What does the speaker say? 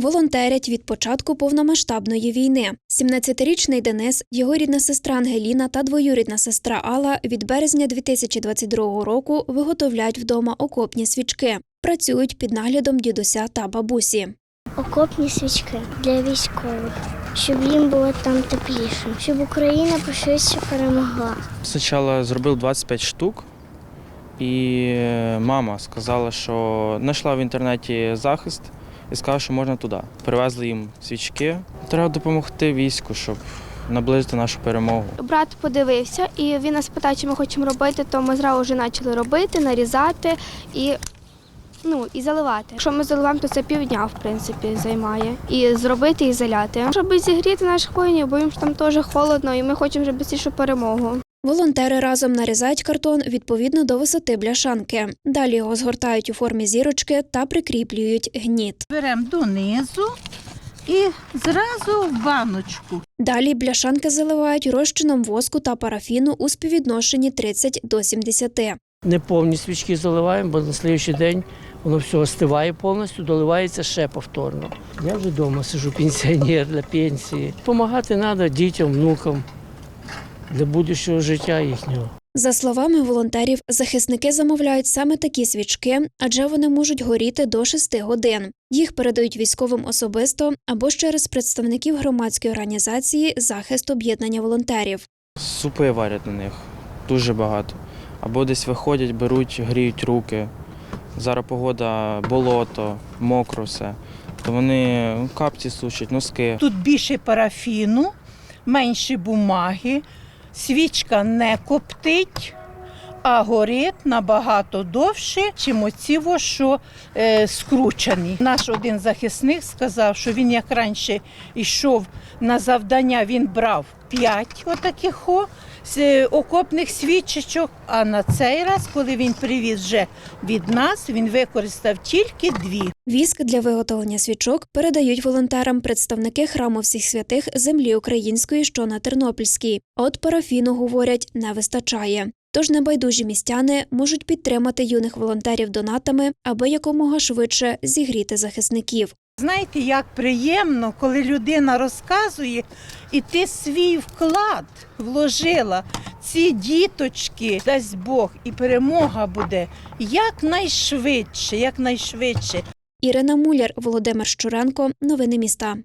Волонтерять від початку повномасштабної війни. 17-річний Денис, його рідна сестра Ангеліна та двоюрідна сестра Алла від березня 2022 року виготовляють вдома окопні свічки. Працюють під наглядом дідуся та бабусі. окопні свічки для військових, щоб їм було там тепліше, щоб Україна пошвидше перемогла. Спочатку зробив 25 штук, і е, мама сказала, що знайшла в інтернеті захист і сказала, що можна туди. Привезли їм свічки. Треба допомогти війську, щоб наблизити нашу перемогу. Брат подивився, і він нас питає, чи ми хочемо робити, то ми зразу вже почали робити, нарізати і, ну, і заливати. Якщо ми заливаємо, то це півдня, в принципі, займає. І зробити, і заляти. Щоб зігріти наших воїнів, бо їм ж там теж холодно, і ми хочемо вже швидше перемогу. Волонтери разом нарізають картон відповідно до висоти бляшанки. Далі його згортають у формі зірочки та прикріплюють гніт. Беремо донизу і зразу в баночку. Далі бляшанки заливають розчином воску та парафіну у співвідношенні 30 до 70. Не повні свічки заливаємо, бо на слідчий день воно все остиває повністю, доливається ще повторно. Я вже вдома сижу пенсіонер для пенсії. Помагати треба дітям, внукам для будущого життя їхнього. За словами волонтерів, захисники замовляють саме такі свічки, адже вони можуть горіти до 6 годин. Їх передають військовим особисто або ж через представників громадської організації захист об'єднання волонтерів. Супи варять на них дуже багато. Або десь виходять, беруть, гріють руки. Зараз погода, болото, мокро все. То вони капці сушать, носки. Тут більше парафіну, менше бумаги, свічка не коптить, а горить набагато довше, чим оці, що е, скручені. Наш один захисник сказав, що він як раніше йшов на завдання, він брав п'ять отаких з окопних свічечок. А на цей раз, коли він привіз вже від нас, він використав тільки дві. Віск для виготовлення свічок передають волонтерам представники храму всіх святих землі української, що на Тернопільській. От парафіну, говорять, не вистачає. Тож небайдужі містяни можуть підтримати юних волонтерів донатами, аби якомога швидше зігріти захисників. Знаєте, як приємно, коли людина розказує, і ти свій вклад вложила. Ці діточки, дасть Бог, і перемога буде якнайшвидше, якнайшвидше. Ірина Муляр, Володимир Щуренко. Новини міста.